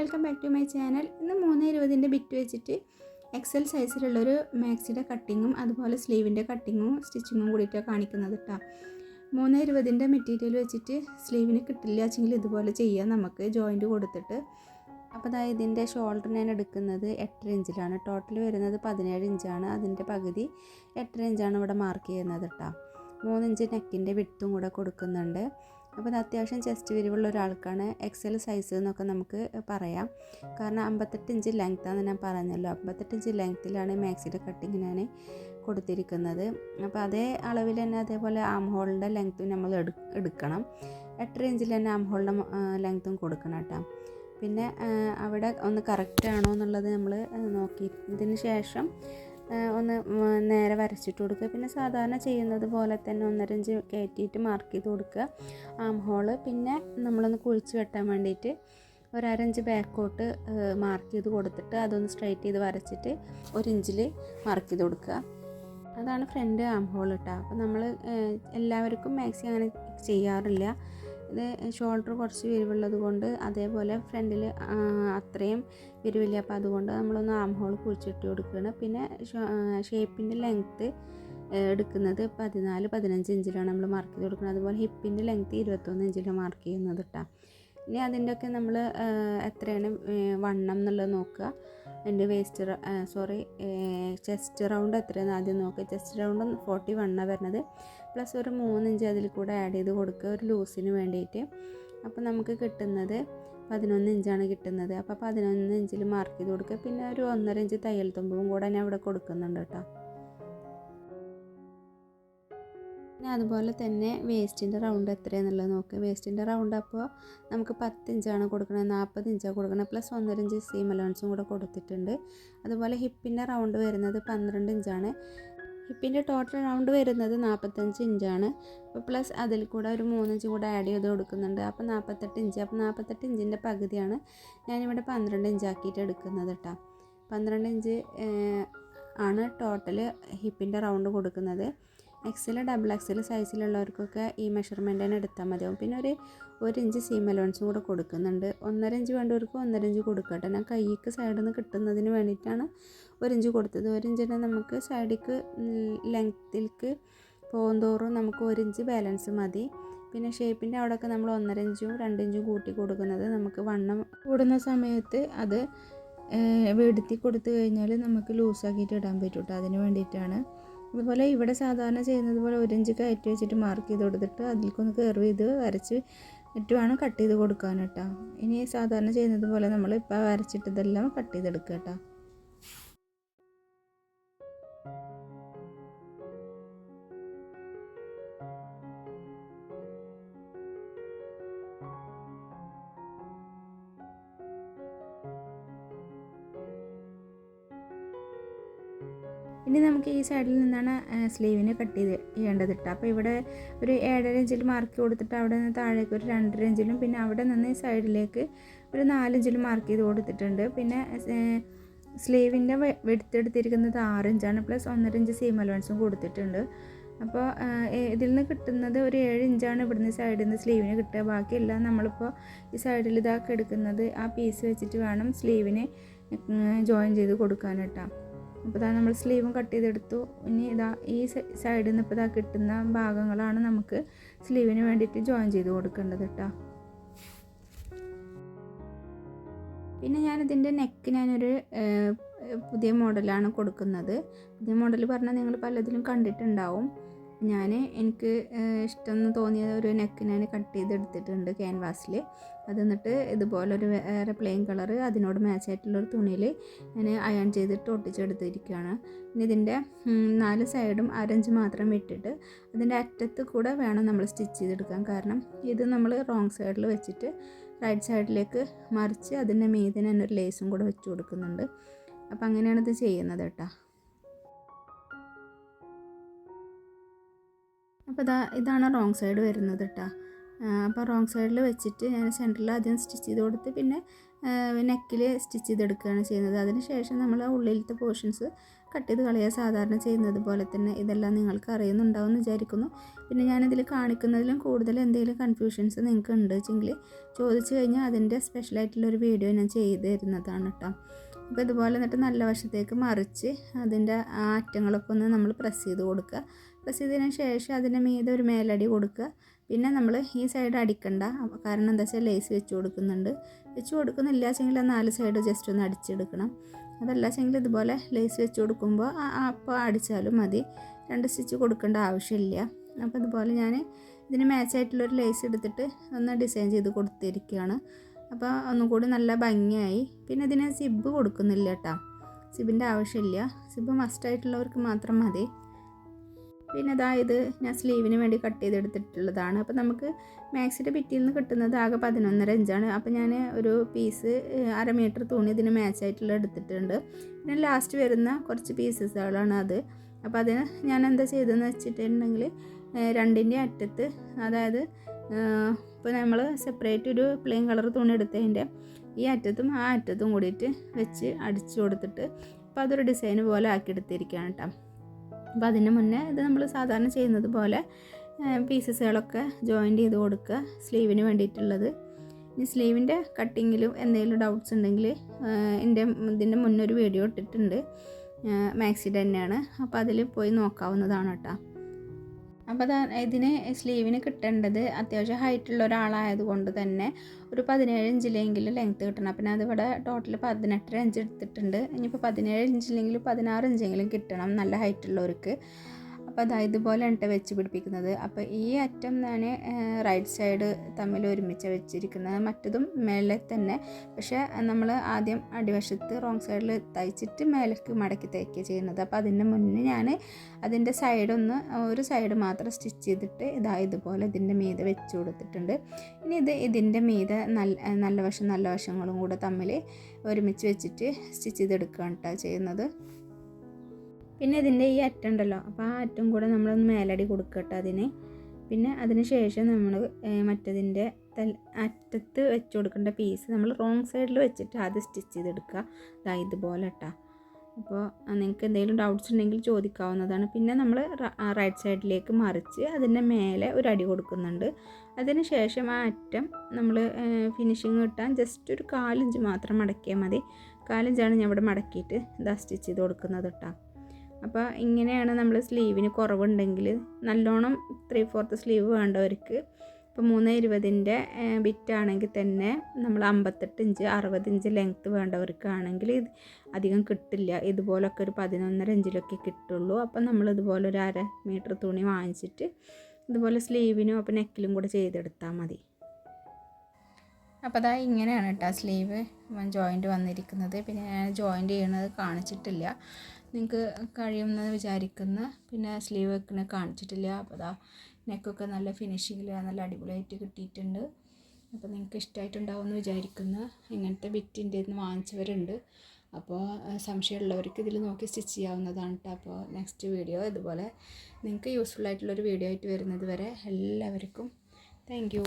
Welcome back to my channel. ഇന്ന് മൂന്ന് ഇരുപതിന്റെ bit വെച്ചിട്ട് എക്സൽ സൈസിലുള്ളൊരു മാക്സിയുടെ കട്ടിങ്ങും അതുപോലെ സ്ലീവിന്റെ കട്ടിങ്ങും സ്റ്റിച്ചിങ്ങും കൂടിയിട്ടാണ് കാണിക്കുന്നത് കേട്ടോ മൂന്ന് ഇരുപതിന്റെ മെറ്റീരിയൽ വെച്ചിട്ട് സ്ലീവിന് കിട്ടില്ല വെച്ചെങ്കിൽ ഇതുപോലെ ചെയ്യാം നമുക്ക് ജോയിന്റ് കൊടുത്തിട്ട്. അപ്പോൾ അതായത് ഇതിന്റെ ഷോൾഡർ ഞാൻ എടുക്കുന്നത് എട്ടര ഇഞ്ചിലാണ്. ടോട്ടൽ വരുന്നത് പതിനേഴ് ഇഞ്ചാണ്. അതിന്റെ പകുതി എട്ടര ഇഞ്ചാണ് ഇവിടെ മാർക്ക് ചെയ്യുന്നത് കേട്ടോ മൂന്നിഞ്ച് നെക്കിന്റെ വിട്ടും കൂടെ കൊടുക്കുന്നുണ്ട്. അപ്പോൾ ഇത് അത്യാവശ്യം ചെസ്റ്റ് വിരിവുള്ള ഒരാൾക്കാണ്. എക്സൽ സൈസ് എന്നൊക്കെ നമുക്ക് പറയാം. കാരണം അമ്പത്തെട്ട് ഇഞ്ച് ലെങ്ത്താന്ന് ഞാൻ പറഞ്ഞല്ലോ. അമ്പത്തെട്ട് ഇഞ്ച് ലെങ്ത്തിലാണ് മാക്സിയുടെ കട്ടിങ് ഞാൻ കൊടുത്തിരിക്കുന്നത്. അപ്പോൾ അതേ അളവിൽ തന്നെ അതേപോലെ ആം ഹോളിന്റെ ലെങ്ത്തും നമ്മൾ എടു എടുക്കണം. എട്ടര ഇഞ്ചിൽ തന്നെ ആം ഹോളിന്റെ ലെങ്ത്തും കൊടുക്കണം കേട്ടോ. പിന്നെ അവിടെ ഒന്ന് കറക്റ്റ് ആണോ എന്നുള്ളത് നമ്മൾ നോക്കി. ഇതിന് ശേഷം ഒന്ന് നേരെ വരച്ചിട്ട് കൊടുക്കുക. പിന്നെ സാധാരണ ചെയ്യുന്നത് പോലെ തന്നെ ഒന്നരഞ്ച് കയറ്റിയിട്ട് മാർക്ക് ചെയ്ത് കൊടുക്കുക. ആം ഹോൾ പിന്നെ നമ്മളൊന്ന് കുഴിച്ച് വെട്ടാൻ വേണ്ടിയിട്ട് ഒരു ബാക്കോട്ട് മാർക്ക് ചെയ്ത് കൊടുത്തിട്ട് അതൊന്ന് സ്ട്രൈറ്റ് ചെയ്ത് വരച്ചിട്ട് ഒരു ഇഞ്ചിൽ മാർക്ക് ചെയ്ത് കൊടുക്കുക. അതാണ് ഫ്രണ്ട് ആം ഹോൾ കേട്ടോ അപ്പോൾ നമ്മൾ എല്ലാവർക്കും മാക്സിമം അങ്ങനെ ചെയ്യാറില്ല. ഇത് ഷോൾഡർ കുറച്ച് വിരിവുള്ളത് കൊണ്ട് അതേപോലെ ഫ്രണ്ടിൽ അത്രയും വിരിവില്ല. അപ്പോൾ അതുകൊണ്ട് നമ്മളൊന്ന് ആം ഹോൾ കുഴിച്ചിട്ട് കൊടുക്കുകയാണ്. പിന്നെ ഷേപ്പിന്റെ ലെങ്ത്ത് എടുക്കുന്നത് പതിനാല് പതിനഞ്ച് ഇഞ്ചിലാണ് നമ്മൾ മാർക്ക് ചെയ്ത് കൊടുക്കുന്നത്. അതുപോലെ ഹിപ്പിന്റെ ലെങ്ത്ത് ഇരുപത്തൊന്ന് ഇഞ്ചിലാണ് മാർക്ക് ചെയ്യുന്നത് കേട്ടോ ഇനി അതിന്റെയൊക്കെ നമ്മൾ എത്രയാണ് വണ്ണം എന്നുള്ളത് നോക്കുക. എന്റെ വേസ്റ്റ് സോറി ചെസ്റ്റ് റൗണ്ട് എത്രയാണ് ആദ്യം നോക്കുക ചെസ്റ്റ് റൗണ്ട് ഫോർട്ടി വണ്ണാണ് വരുന്നത്. പ്ലസ് ഒരു മൂന്നിഞ്ച് അതിൽ കൂടെ ആഡ് ചെയ്ത് കൊടുക്കുക ഒരു ലൂസിന് വേണ്ടിയിട്ട്. അപ്പോൾ നമുക്ക് കിട്ടുന്നത് പതിനൊന്ന് ഇഞ്ചാണ് കിട്ടുന്നത്. അപ്പോൾ പതിനൊന്ന് ഇഞ്ചിൽ മാർക്ക് ചെയ്ത് കൊടുക്കുക പിന്നെ ഒരു ഒന്നര ഇഞ്ച് തയ്യൽ തുമ്പും കൂടെ ഞാൻ ഇവിടെ കൊടുക്കുന്നുണ്ട് കേട്ടോ. പിന്നെ അതുപോലെ തന്നെ വേസ്റ്റിന്റെ റൗണ്ട് എത്രയാണെന്നുള്ളത് നോക്കുക വേസ്റ്റിന്റെ റൗണ്ട് അപ്പോൾ നമുക്ക് പത്ത് ഇഞ്ചാണ് കൊടുക്കുന്നത് നാൽപ്പത് ഇഞ്ചാണ് കൊടുക്കുന്നത് പ്ലസ് ഒന്നര ഇഞ്ച് സീം അലവൻസും കൂടെ കൊടുത്തിട്ടുണ്ട്. അതുപോലെ ഹിപ്പിന്റെ റൗണ്ട് വരുന്നത് പന്ത്രണ്ട് ഇഞ്ചാണ് ഹിപ്പിന്റെ ടോട്ടൽ റൗണ്ട് വരുന്നത് നാൽപ്പത്തഞ്ച് ഇഞ്ചാണ് അപ്പോൾ പ്ലസ് അതിൽ കൂടെ ഒരു മൂന്നിഞ്ച് കൂടെ ആഡ് ചെയ്ത് കൊടുക്കുന്നുണ്ട്. അപ്പോൾ നാൽപ്പത്തെട്ട് ഇഞ്ച് അപ്പോൾ നാൽപ്പത്തെട്ട് ഇഞ്ചിന്റെ പകുതിയാണ് ഞാനിവിടെ പന്ത്രണ്ട് ഇഞ്ചാക്കിയിട്ട് എടുക്കുന്നത് കേട്ടോ പന്ത്രണ്ട് ഇഞ്ച് ആണ് ടോട്ടൽ ഹിപ്പിന്റെ റൗണ്ട് കൊടുക്കുന്നത്. എക്സൽ ഡബിൾ എക്സൽ സൈസിലുള്ളവർക്കൊക്കെ ഈ മെഷർമെന്റ് തന്നെ എടുത്താൽ മതിയാവും പിന്നെ ഒരു ഒരു ഇഞ്ച് സീം അലോൺസും കൂടെ കൊടുക്കുന്നുണ്ട്. ഒന്നര ഇഞ്ച് വേണ്ടവർക്ക് ഒന്നര ഇഞ്ച് കൊടുക്കട്ടെ. ഞാൻ കൈക്ക് സൈഡിൽ നിന്ന് കിട്ടുന്നതിന് വേണ്ടിയിട്ടാണ് ഒരു ഇഞ്ച് കൊടുത്തത്. ഒരു ഇഞ്ചിന് നമുക്ക് സൈഡിക്ക് ലെങ്ത്തിലേക്ക് പോകുന്തോറും നമുക്ക് ഒരു ഇഞ്ച് ബാലൻസ് മതി. പിന്നെ ഷേപ്പിന്റെ അവിടെയൊക്കെ നമ്മൾ ഒന്നര ഇഞ്ചും രണ്ട് ഇഞ്ചും കൂട്ടി കൊടുക്കുന്നത് നമുക്ക് വണ്ണം കൂടുന്ന സമയത്ത് അത് വെടുത്തി കൊടുത്തു കഴിഞ്ഞാൽ നമുക്ക് ലൂസാക്കിയിട്ട് ഇടാൻ പറ്റും അതിന് വേണ്ടിയിട്ടാണ്. അതുപോലെ ഇവിടെ സാധാരണ ചെയ്യുന്നത് പോലെ ഒരു കയറ്റി വെച്ചിട്ട് മാർക്ക് ചെയ്ത് കൊടുത്തിട്ട് അതിലേക്കൊന്ന് കയറി ചെയ്ത് വരച്ച് എന്നിട്ട് വേണം കട്ട് ചെയ്ത് കൊടുക്കാൻ കേട്ടോ. ഇനി സാധാരണ ചെയ്യുന്നത് പോലെ നമ്മൾ ഇപ്പോൾ വരച്ചിട്ടതെല്ലാം കട്ട് ചെയ്തെടുക്കുക കേട്ടോ. ഇനി നമുക്ക് ഈ സൈഡിൽ നിന്നാണ് സ്ലീവിന് കട്ട് ചെയ്ത് ചെയ്യേണ്ടത് ഇട്ട് അപ്പോൾ ഇവിടെ ഒരു ഏഴര ഇഞ്ചിൽ മാർക്ക് കൊടുത്തിട്ട് അവിടെ നിന്ന് താഴേക്ക് ഒരു രണ്ടര ഇഞ്ചിലും പിന്നെ അവിടെ നിന്ന് ഈ സൈഡിലേക്ക് ഒരു നാലിഞ്ചിൽ മാർക്ക് ചെയ്ത് കൊടുത്തിട്ടുണ്ട്. പിന്നെ സ്ലീവിന്റെ വെടുത്തെടുത്തിരിക്കുന്നത് ആറ് ഇഞ്ചാണ് പ്ലസ് ഒന്നര ഇഞ്ച് സീം അലവൻസും കൊടുത്തിട്ടുണ്ട്. അപ്പോൾ ഇതിൽ നിന്ന് കിട്ടുന്നത് ഒരു ഏഴ് ഇഞ്ചാണ് ഇവിടുന്ന് സൈഡിൽ നിന്ന് സ്ലീവിന് കിട്ടുക. ബാക്കിയെല്ലാം നമ്മളിപ്പോൾ ഈ സൈഡിൽ ഇതാക്കി എടുക്കുന്നത് ആ പീസ് വെച്ചിട്ട് വേണം സ്ലീവിന് ജോയിൻ ചെയ്ത് കൊടുക്കാൻ അപ്പോൾ ഇതാ നമ്മൾ സ്ലീവും കട്ട് ചെയ്തെടുത്തു. ഇനി ഇതാ ഈ സൈഡിൽ നിന്ന് ഇപ്പോൾ ഇതാ കിട്ടുന്ന ഭാഗങ്ങളാണ് നമുക്ക് സ്ലീവിന് വേണ്ടിയിട്ട് ജോയിൻ ചെയ്ത് കൊടുക്കേണ്ടത് കേട്ടോ പിന്നെ ഞാനിതിന്റെ നെക്ക് ഞാനൊരു പുതിയ മോഡലാണ് കൊടുക്കുന്നത്. പുതിയ മോഡൽ പറഞ്ഞാൽ നിങ്ങൾ പലതിലും കണ്ടിട്ടുണ്ടാവും. ഞാൻ എനിക്ക് ഇഷ്ടമെന്ന് തോന്നിയ ഒരു നെക്ക് ഞാൻ കട്ട് ചെയ്തെടുത്തിട്ടുണ്ട് ക്യാൻവാസിൽ അത് എന്നിട്ട് ഇതുപോലൊരു വേറെ പ്ലെയിൻ കളർ അതിനോട് മാച്ച് ആയിട്ടുള്ള ഒരു തുണിയിൽ ഞാൻ അയൺ ചെയ്തിട്ട് ഒട്ടിച്ചെടുത്തിരിക്കുകയാണ്. ഇനി ഇതിന്റെ നാല് സൈഡും അരഞ്ച് മാത്രം വിട്ടിട്ട് അതിന്റെ അറ്റത്ത് കൂടെ വേണം നമ്മൾ സ്റ്റിച്ച് ചെയ്തെടുക്കാൻ. കാരണം ഇത് നമ്മൾ റോങ് സൈഡിൽ വെച്ചിട്ട് റൈറ്റ് സൈഡിലേക്ക് മറിച്ച് അതിന്റെ മീതിന് തന്നെ ഒരു ലേസും കൂടെ വെച്ച് കൊടുക്കുന്നുണ്ട്. അപ്പോൾ അങ്ങനെയാണ് ഇത് ചെയ്യുന്നത് കേട്ടോ. അപ്പോൾ ഇതാ ഇതാണ് റോങ് സൈഡ് വരുന്നത് കേട്ടോ അപ്പോൾ റോങ് സൈഡിൽ വെച്ചിട്ട് ഞാൻ സെന്ററിൽ ആദ്യം സ്റ്റിച്ച് ചെയ്ത് കൊടുത്ത് പിന്നെ നെക്കിൽ സ്റ്റിച്ച് ചെയ്തെടുക്കുകയാണ് ചെയ്യുന്നത്. അതിന് ശേഷം നമ്മൾ ഉള്ളിലത്തെ പോർഷൻസ് കട്ട് ചെയ്ത് കളയുക. സാധാരണ ചെയ്യുന്നത് പോലെ തന്നെ ഇതെല്ലാം നിങ്ങൾക്ക് അറിയുന്നുണ്ടാവും എന്ന് വിചാരിക്കുന്നു. പിന്നെ ഞാനിതിൽ കാണിക്കുന്നതിലും കൂടുതൽ എന്തെങ്കിലും കൺഫ്യൂഷൻസ് നിങ്ങൾക്ക് ഉണ്ട് വെച്ചെങ്കിൽ ചോദിച്ചു കഴിഞ്ഞാൽ അതിന്റെ സ്പെഷ്യലായിട്ടുള്ളൊരു വീഡിയോ ഞാൻ ചെയ്ത് തരുന്നതാണ് കേട്ടോ അപ്പോൾ ഇതുപോലെ എന്നിട്ട് നല്ല വശത്തേക്ക് മറിച്ച് അതിന്റെ ആ അറ്റങ്ങളൊക്കെ ഒന്ന് നമ്മൾ പ്രസ് ചെയ്ത് കൊടുക്കുക. പ്രസ് ചെയ്തതിന് ശേഷം അതിന്റെ മീതെ ഒരു മേലടി കൊടുക്കുക. പിന്നെ നമ്മൾ ഈ സൈഡ് അടിക്കണ്ട. കാരണം എന്താ വെച്ചാൽ ലേസ് വെച്ച് കൊടുക്കുന്നുണ്ട്. വെച്ച് കൊടുക്കുന്നില്ല വെച്ചെങ്കിൽ ആ നാല് സൈഡ് ജസ്റ്റ് ഒന്ന് അടിച്ചെടുക്കണം. അതല്ല വെച്ചെങ്കിൽ ഇതുപോലെ ലേസ് വെച്ച് കൊടുക്കുമ്പോൾ അപ്പോൾ അടിച്ചാലും മതി. രണ്ട് സ്റ്റിച്ച് കൊടുക്കേണ്ട ആവശ്യമില്ല. അപ്പോൾ ഇതുപോലെ ഞാൻ ഇതിന് മാച്ചായിട്ടുള്ളൊരു ലേസ് എടുത്തിട്ട് ഒന്ന് ഡിസൈൻ ചെയ്ത് കൊടുത്തിരിക്കുകയാണ്. അപ്പോൾ ഒന്നും കൂടി നല്ല ഭംഗിയായി. പിന്നെ ഇതിന് സിബ് കൊടുക്കുന്നില്ല കേട്ടോ. സിബിന്റെ ആവശ്യമില്ല. സിബ് മസ്റ്റായിട്ടുള്ളവർക്ക് മാത്രം മതി. പിന്നെ ഇത് ഞാൻ സ്ലീവിന് വേണ്ടി കട്ട് ചെയ്തെടുത്തിട്ടുള്ളതാണ്. അപ്പോൾ നമുക്ക് മാക്സിന്റെ പിറ്റിയിൽ നിന്ന് കിട്ടുന്നത് ആകെ പതിനൊന്നര ഇഞ്ചാണ്. അപ്പോൾ ഞാൻ ഒരു പീസ് അര മീറ്റർ തുണി ഇതിന് മാച്ചായിട്ടുള്ള എടുത്തിട്ടുണ്ട്. പിന്നെ ലാസ്റ്റ് വരുന്ന കുറച്ച് പീസസുകളാണ് അത്. അപ്പോൾ അതിന് ഞാൻ എന്താ ചെയ്തതെന്ന് വെച്ചിട്ടുണ്ടെങ്കിൽ രണ്ടിന്റെ അറ്റത്ത് അതായത് ഇപ്പോൾ നമ്മൾ സെപ്പറേറ്റ് ഒരു പ്ലെയിൻ കളർ തുണി എടുത്തതിന്റെ ഈ അറ്റത്തും ആ അറ്റത്തും കൂടിയിട്ട് വെച്ച് അടിച്ചു കൊടുത്തിട്ട് അപ്പോൾ അതൊരു ഡിസൈൻ പോലെ ആക്കി എടുത്തിരിക്കുകയാണ് കേട്ടോ അപ്പോൾ അതിന് മുന്നേ ഇത് നമ്മൾ സാധാരണ ചെയ്യുന്നത് പോലെ പീസസുകളൊക്കെ ജോയിന്റ് ചെയ്ത് കൊടുക്കുക സ്ലീവിന് വേണ്ടിയിട്ടുള്ളത്. ഇനി സ്ലീവിന്റെ കട്ടിങ്ങിലും എന്തെങ്കിലും ഡൗട്ട്സ് ഉണ്ടെങ്കിൽ എന്റെ ഇതിന്റെ മുന്നൊരു വീഡിയോ ഇട്ടിട്ടുണ്ട് മാക്സിഡ് തന്നെയാണ്. അപ്പോൾ അതിൽ പോയി നോക്കാവുന്നതാണ് കേട്ടോ. അപ്പോൾ ഇതിന് സ്ലീവിന് കിട്ടേണ്ടത് അത്യാവശ്യം ഹൈറ്റുള്ള ഒരാളായത് കൊണ്ട് തന്നെ ഒരു പതിനേഴ് ഇഞ്ചിലെങ്കിലും ലെങ്ത്ത് കിട്ടണം. പിന്നെ അതിവിടെ ടോട്ടൽ പതിനെട്ടര ഇഞ്ച് എടുത്തിട്ടുണ്ട്. ഇനിയിപ്പോൾ പതിനേഴ് ഇഞ്ചിലെങ്കിലും പതിനാറ് ഇഞ്ചെങ്കിലും കിട്ടണം നല്ല ഹൈറ്റുള്ളവർക്ക് അപ്പോൾ അതാ ഇതുപോലെയാണ് കേട്ടോ വെച്ച് പിടിപ്പിക്കുന്നത്. അപ്പോൾ ഈ അറ്റം ഞാൻ റൈറ്റ് സൈഡ് തമ്മിൽ ഒരുമിച്ച് വെച്ചിരിക്കുന്നത്. മറ്റതും മേലെ തന്നെ. പക്ഷേ നമ്മൾ ആദ്യം അടിവശത്ത് റോങ് സൈഡിൽ തയ്ച്ചിട്ട് മേലേക്ക് മടക്കി തയ്ക്കുക ചെയ്യുന്നത്. അപ്പോൾ അതിന്റെ മുന്നേ ഞാൻ അതിന്റെ സൈഡൊന്ന് ഒരു സൈഡ് മാത്രം സ്റ്റിച്ച് ചെയ്തിട്ട് ഇതാ ഇതുപോലെ ഇതിന്റെ മീതെ വെച്ച് കൊടുത്തിട്ടുണ്ട്. ഇനി ഇത് ഇതിന്റെ മീതെ നല്ല നല്ല വശം നല്ല വശങ്ങളും കൂടെ തമ്മിൽ ഒരുമിച്ച് വെച്ചിട്ട് സ്റ്റിച്ച് ചെയ്തെടുക്കുകയാണ് കേട്ടോ ചെയ്യുന്നത്. പിന്നെ ഇതിന്റെ ഈ അറ്റം ഉണ്ടല്ലോ അപ്പോൾ ആ അറ്റം കൂടെ നമ്മളൊന്ന് മേലടി കൊടുക്കട്ടെ അതിന്. പിന്നെ അതിന് ശേഷം നമ്മൾ മറ്റതിന്റെ തൽ അറ്റത്ത് വെച്ച് കൊടുക്കേണ്ട പീസ് നമ്മൾ റോങ് സൈഡിൽ വെച്ചിട്ട് അത് സ്റ്റിച്ച് ചെയ്തെടുക്കുക. ഇതാ ഇതുപോലെ കേട്ടോ. അപ്പോൾ നിങ്ങൾക്ക് എന്തെങ്കിലും ഡൗട്ട്സ് ഉണ്ടെങ്കിൽ ചോദിക്കാവുന്നതാണ്. പിന്നെ നമ്മൾ റൈറ്റ് സൈഡിലേക്ക് മറിച്ച് അതിന്റെ മേലെ ഒരു അടി കൊടുക്കുന്നുണ്ട്. അതിന് ശേഷം ആ അറ്റം നമ്മൾ ഫിനിഷിങ് കിട്ടാൻ ജസ്റ്റ് ഒരു കാലിഞ്ച് മാത്രം മടക്കിയാൽ മതി. കാലിഞ്ചാണ് ഞാൻ ഇവിടെ മടക്കിയിട്ട് ഇതാ സ്റ്റിച്ച് ചെയ്ത് കൊടുക്കുന്നത് കേട്ടോ. അപ്പോൾ ഇങ്ങനെയാണ് നമ്മൾ സ്ലീവിന് കുറവുണ്ടെങ്കിൽ നല്ലോണം ത്രീ ഫോർത്ത് സ്ലീവ് വേണ്ടവർക്ക് ഇപ്പോൾ മൂന്ന് ഇരുപതിന്റെ ബിറ്റാണെങ്കിൽ തന്നെ നമ്മൾ അമ്പത്തെട്ട് ഇഞ്ച് അറുപത് ഇഞ്ച് ലെങ്ത്ത് വേണ്ടവർക്കാണെങ്കിൽ ഇത് അധികം കിട്ടില്ല. ഇതുപോലൊക്കെ ഒരു പതിനൊന്നര ഇഞ്ചിലൊക്കെ കിട്ടുള്ളൂ. അപ്പോൾ നമ്മൾ ഇതുപോലെ ഒരു അര മീറ്റർ തുണി വാങ്ങിച്ചിട്ട് ഇതുപോലെ സ്ലീവിനും അപ്പോൾ നെക്കിലും കൂടെ ചെയ്തെടുത്താൽ മതി. അപ്പോൾ അതാ ഇങ്ങനെയാണ് കേട്ടോ സ്ലീവ് ജോയിന്റ് വന്നിരിക്കുന്നത്. പിന്നെ ഞാൻ ജോയിന്റ് ചെയ്യണത് കാണിച്ചിട്ടില്ല. നിങ്ങൾക്ക് കഴിയുമെന്ന് വിചാരിക്കുന്ന പിന്നെ സ്ലീവ് വെക്കണ കാണിച്ചിട്ടില്ല. അപ്പോൾ അതാ നെക്കൊക്കെ നല്ല ഫിനിഷിങ്ങിൽ നല്ല അടിപൊളിയായിട്ട് കിട്ടിയിട്ടുണ്ട്. അപ്പോൾ നിങ്ങൾക്ക് ഇഷ്ടമായിട്ടുണ്ടാവുമെന്ന് വിചാരിക്കുന്ന. ഇങ്ങനത്തെ ബിറ്റിന്റെ നിന്ന് വാങ്ങിച്ചവരുണ്ട്. അപ്പോൾ സംശയമുള്ളവർക്ക് ഇതിൽ നോക്കി സ്റ്റിച്ച് ചെയ്യാവുന്നതാണ് കേട്ടോ അപ്പോൾ നെക്സ്റ്റ് വീഡിയോ ഇതുപോലെ നിങ്ങൾക്ക് യൂസ്ഫുൾ ആയിട്ടുള്ളൊരു വീഡിയോ ആയിട്ട് വരുന്നത് വരെ എല്ലാവർക്കും താങ്ക്